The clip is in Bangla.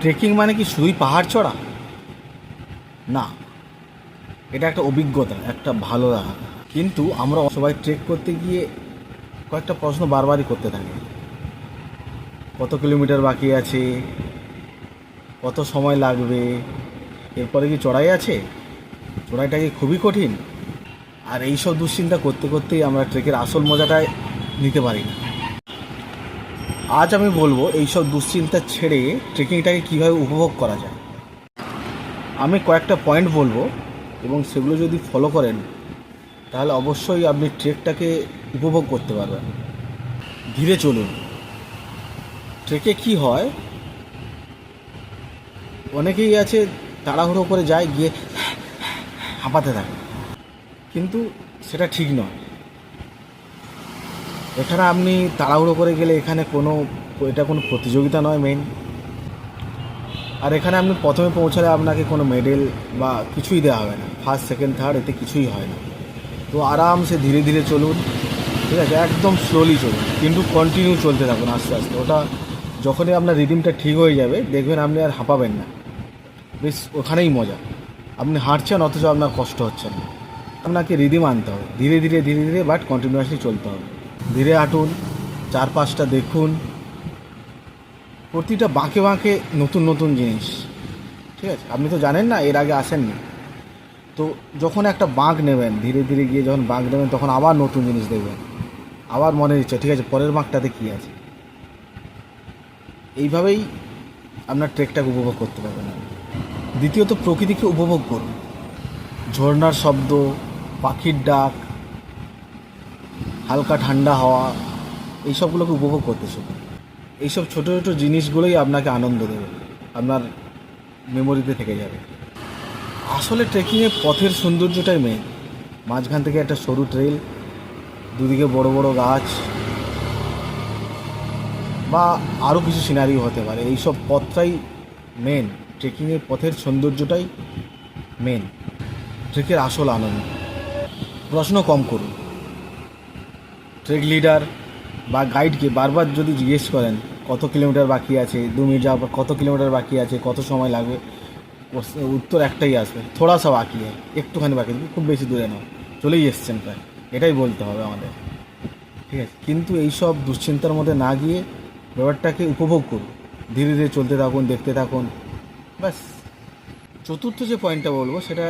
ট্রেকিং মানে কি শুধুই পাহাড় চড়া? না, এটা একটা অভিজ্ঞতা, একটা ভালো লাগা কিন্তু আমরা সবাই ট্রেক করতে গিয়ে কয়েকটা প্রশ্ন বারবারই করতে থাকি। কত কিলোমিটার বাকি আছে? কত সময় লাগবে? এরপরে কি চড়াই আছে? চড়াইটা কি খুবই কঠিন? আর এই সব দুশ্চিন্তা করতে করতেই আমরা ট্রেকের আসল মজাটাই নিতে পারি না। আজ আমি বলব এইসব দুশ্চিন্তা ছেড়ে ট্রেকিংটাকে কীভাবে উপভোগ করা যায়। আমি কয়েকটা পয়েন্ট বলব এবং সেগুলো যদি ফলো করেন, তাহলে অবশ্যই আপনি ট্রেকটাকে উপভোগ করতে পারবেন। ধীরে চলুন। ট্রেকে কি হয়? অনেকেই আছে তাড়াহুড়ো করে যায়, গিয়ে হাঁপাতে থাকে। কিন্তু সেটা ঠিক নয়। এখানে আপনি তাড়াহুড়ো করে গেলে এখানে কোনো, এটা কোনো প্রতিযোগিতা নয় মেন আর এখানে আপনি প্রথমে পৌঁছালে আপনাকে কোনো মেডেল বা কিছুই দেওয়া হবে না। ফার্স্ট সেকেন্ড থার্ড এতে কিছুই হয় না। তো আরামসে ধীরে ধীরে চলুন, ঠিক আছে? একদম স্লোলি চলুন, কিন্তু কন্টিনিউ চলতে থাকুন আস্তে আস্তে। ওটা যখনই আপনার রিদিমটা ঠিক হয়ে যাবে, দেখবেন আপনি আর হাঁপাবেন না। বেশ, ওখানেই মজা। আপনি হাঁটছেন, অথচ আপনার কষ্ট হচ্ছে না। আপনাকে রিদিম আনতে হবে। ধীরে ধীরে ধীরে ধীরে বাট কন্টিনিউয়াসলি চলতে হবে। ধীরে হাঁটুন, চারপাশটা দেখুন। প্রতিটা বাঁকে বাঁকে নতুন নতুন জিনিস, ঠিক আছে? আপনি তো জানেন না, এর আগে আসেননি। তো যখন একটা বাঁক নেবেন, ধীরে ধীরে গিয়ে যখন বাঁক নেবেন, তখন আবার নতুন জিনিস দেখবেন। আবার মনে ইচ্ছে ঠিক আছে, পরের বাঁকটাতে কী আছে? এইভাবেই আপনার ট্রেকটাকে উপভোগ করতে পারবেন দ্বিতীয়ত, প্রকৃতিকে উপভোগ করুন। ঝর্ণার শব্দ, পাখির ডাক হালকা ঠান্ডা হাওয়া, এইসবগুলোকে উপভোগ করতে শিখুন এইসব ছোটো ছোটো জিনিসগুলোই আপনাকে আনন্দ দেবে, আপনার মেমোরিতে থেকে যাবে। আসলে ট্রেকিংয়ে পথের সৌন্দর্যটাই মেন মাঝখান থেকে একটা সরু ট্রেল দুদিকে বড় বড় গাছ, বা আরও কিছু সিনারিও হতে পারে। এইসব পথটাই মেন ট্রেকিংয়ের পথের সৌন্দর্যটাই মেন ট্রেকের আসল আনন্দ। প্রশ্ন কম করুন। ট্রেক লিডার বা গাইডকে বারবার যদি জিজ্ঞেস করেন, কত কিলোমিটার বাকি আছে, দু মিনিট যাওয়ার পর কত কিলোমিটার বাকি আছে, কত সময় লাগবে উত্তর একটাই আসবে, থোড়া সা বাকি হয় একটুখানি বাকি খুব বেশি দূরে নয়, চলেই এসছেন প্রায়, এটাই বলতে হবে আমাদের। ঠিক আছে? কিন্তু এইসব দুশ্চিন্তার মধ্যে না গিয়ে ব্যাপারটাকে উপভোগ করুন, ধীরে ধীরে চলতে থাকুন, দেখতে থাকুন, ব্যাস। চতুর্থ যে পয়েন্টটা বলব, সেটা